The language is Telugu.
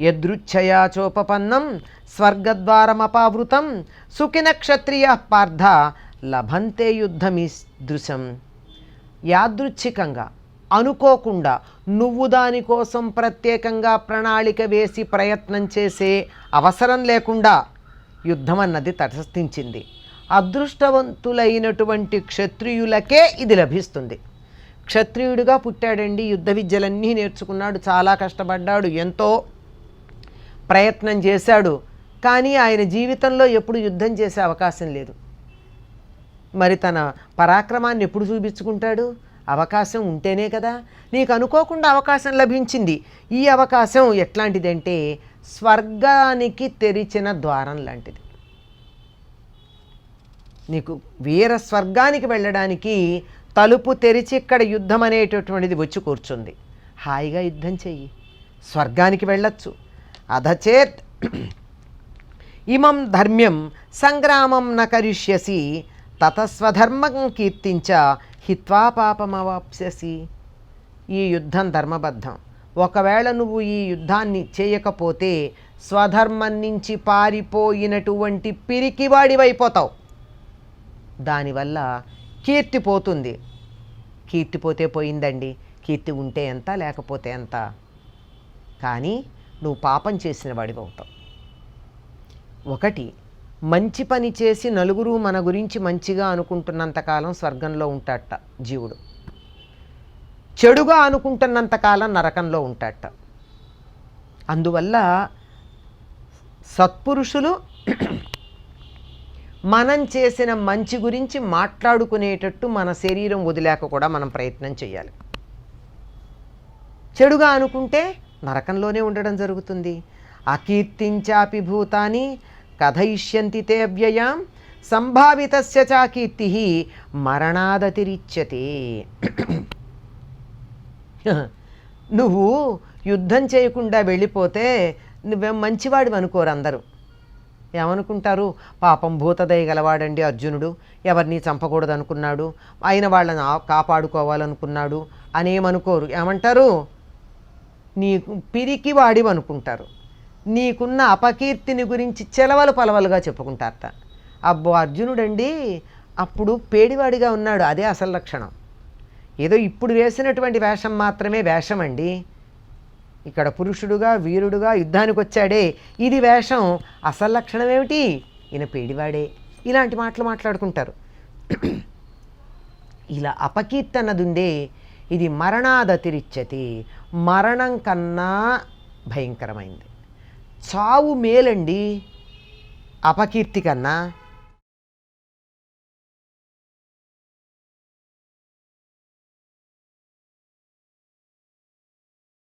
యదృచ్ఛయా చోపపన్నం స్వర్గద్వారమపావృతం సుఖిన క్షత్రియ పార్థ లభంతే యుద్ధమీదృశం యాదృచ్ఛికంగా అనుకోకుండా నువ్వు దానికోసం ప్రత్యేకంగా ప్రణాళిక వేసి ప్రయత్నం చేసే అవసరం లేకుండా యుద్ధం అన్నది తటస్థించింది. అదృష్టవంతులైనటువంటి క్షత్రియులకే ఇది లభిస్తుంది. క్షత్రియుడిగా పుట్టాడండి యుద్ధ విద్యలన్నీ నేర్చుకున్నాడు చాలా కష్టపడ్డాడు ఎంతో ప్రయత్నం చేశాడు. కానీ ఆయన జీవితంలో ఎప్పుడు యుద్ధం చేసే అవకాశం లేదు. మరి తన పరాక్రమాన్ని ఎప్పుడు చూపించుకుంటాడు? అవకాశం ఉంటేనే కదా. నీకు అనుకోకుండా అవకాశం లభించింది. ఈ అవకాశం ఎట్లాంటిదంటే స్వర్గానికి తెరిచిన ద్వారం లాంటిది. నీకు వీర స్వర్గానికి వెళ్ళడానికి తలుపు తెరిచి ఇక్కడ యుద్ధం అనేటటువంటిది వచ్చి కూర్చుంది. హాయిగా యుద్ధం చెయ్యి. స్వర్గానికి వెళ్ళొచ్చు. అధచేత్. ఇమం ధర్మ్యం సంగ్రామం న కరిష్యసి తతస్వధర్మం కీర్తించ హిత్వా పాపమవాప్స్యసి. ఈ యుద్ధం ధర్మబద్ధం. ఒకవేళ నువ్వు ఈ యుద్ధాన్ని చేయకపోతే స్వధర్మం నుంచి పారిపోయినటువంటి పిరికివాడివైపోతావు. దానివల్ల కీర్తి పోతుంది. కీర్తి పోతే పోయిందండి. కీర్తి ఉంటే ఎంత లేకపోతే ఎంత? కానీ నువ్వు పాపం చేసిన వాడివి అవుతావు ఒకటి మంచి పని చేసి నలుగురు మన గురించి మంచిగా అనుకుంటున్నంతకాలం స్వర్గంలో ఉంటాడట జీవుడు. చెడుగా అనుకుంటున్నంతకాలం నరకంలో ఉంటాడట. అందువల్ల సత్పురుషులు మనం చేసిన మంచి గురించి మాట్లాడుకునేటట్టు మన శరీరం వదిలేక కూడా మనం ప్రయత్నం చేయాలి. చెడుగా అనుకుంటే నరకంలోనే ఉండడం జరుగుతుంది. అకీర్తించాపి భూతాని కథయిష్యంతి తే వ్యయాం సంభావితస్య చాకీర్తి మరణాదతిరిచ్యతే. నువ్వు యుద్ధం చేయకుండా వెళ్ళిపోతే నువ్వేం మంచివాడు అనుకోరు అందరూ. ఏమనుకుంటారు? పాపం భూతదయ గలవాడండి అర్జునుడు. ఎవరిని చంపకూడదనుకున్నాడు? ఆయన వాళ్ళని కాపాడుకోవాలనుకున్నాడు? అనేమనుకోరు. ఏమంటారు? నీ పిరికి వాడివి అనుకుంటారు. నీకున్న అపకీర్తిని గురించి చెలవలు పలవలుగా చెప్పుకుంటారట. అబ్బో అర్జునుడండి అప్పుడు పేడివాడిగా ఉన్నాడు అదే అసలు లక్షణం. ఏదో ఇప్పుడు వేసినటువంటి వేషం మాత్రమే వేషం అండి ఇక్కడ పురుషుడుగా వీరుడుగా యుద్ధానికి వచ్చాడే ఇది వేషం అసలు లక్షణం ఏమిటి ఈయన పేడివాడే. ఇలాంటి మాటలు మాట్లాడుకుంటారు. ఇలా అపకీర్తి అన్నది ఉందే ఇది మరణాదతిరిచ్చతి మరణం కన్నా భయంకరమైంది. చావు మేలండి అపకీర్తి కన్నా